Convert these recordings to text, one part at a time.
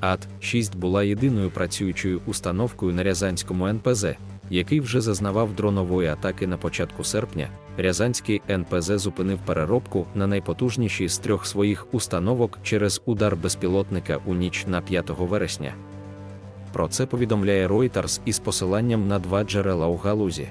АТ-6 була єдиною працюючою установкою на Рязанському НПЗ, який вже зазнавав дронової атаки на початку серпня. Рязанський НПЗ зупинив переробку на найпотужнішій з трьох своїх установок через удар безпілотника у ніч на 5 вересня. Про це повідомляє Reuters із посиланням на два джерела у галузі.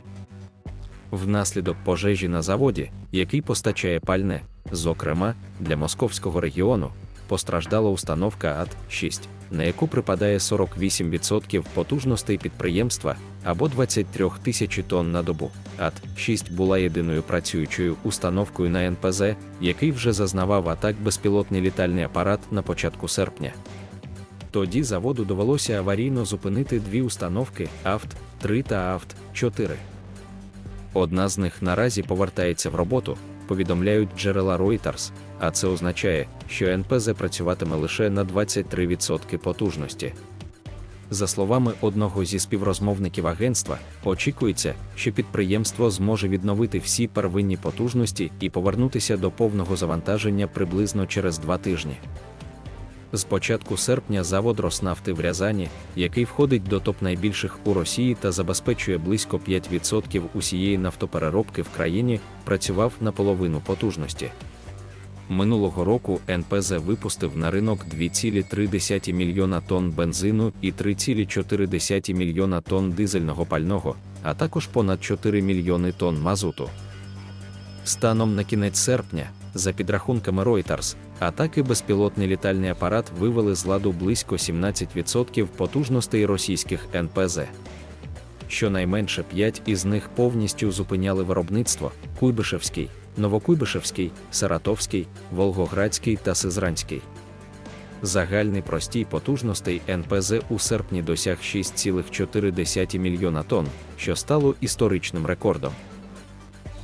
Внаслідок пожежі на заводі, який постачає пальне, зокрема для московського регіону, постраждала установка АТ-6, на яку припадає 48% потужностей підприємства або 23 тисячі тонн на добу. АТ-6 була єдиною працюючою установкою на НПЗ, який вже зазнавав атак безпілотний літальний апарат на початку серпня. Тоді заводу довелося аварійно зупинити дві установки АФТ-3 та АФТ-4. Одна з них наразі повертається в роботу, повідомляють джерела Reuters, а це означає, що НПЗ працюватиме лише на 23% потужності. За словами одного зі співрозмовників агентства, очікується, що підприємство зможе відновити всі первинні потужності і повернутися до повного завантаження приблизно через два тижні. З початку серпня завод Роснафти в Рязані, який входить до топ найбільших у Росії та забезпечує близько 5% усієї нафтопереробки в країні, працював на половину потужності. Минулого року НПЗ випустив на ринок 2,3 мільйона тонн бензину і 3,4 мільйона тонн дизельного пального, а також понад 4 мільйони тонн мазуту. Станом на кінець серпня, за підрахунками Reuters, атаки безпілотний літальний апарат вивели з ладу близько 17% потужностей російських НПЗ. Щонайменше 5 із них повністю зупиняли виробництво Куйбишевський, Новокуйбишевський, Саратовський, Волгоградський та Сизранський. Загальний простій потужностей НПЗ у серпні досяг 6,4 мільйона тонн, що стало історичним рекордом.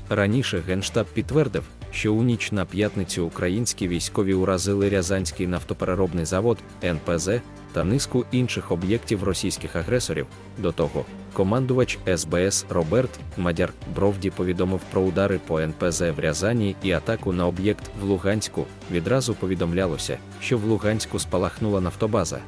Раніше Генштаб підтвердив, що у ніч на п'ятницю українські військові уразили Рязанський нафтопереробний завод НПЗ та низку інших об'єктів російських агресорів. До того, командувач СБС Роберт Мадяр Бровді повідомив про удари по НПЗ в Рязані і атаку на об'єкт в Луганську. Відразу повідомлялося, що в Луганську спалахнула нафтобаза,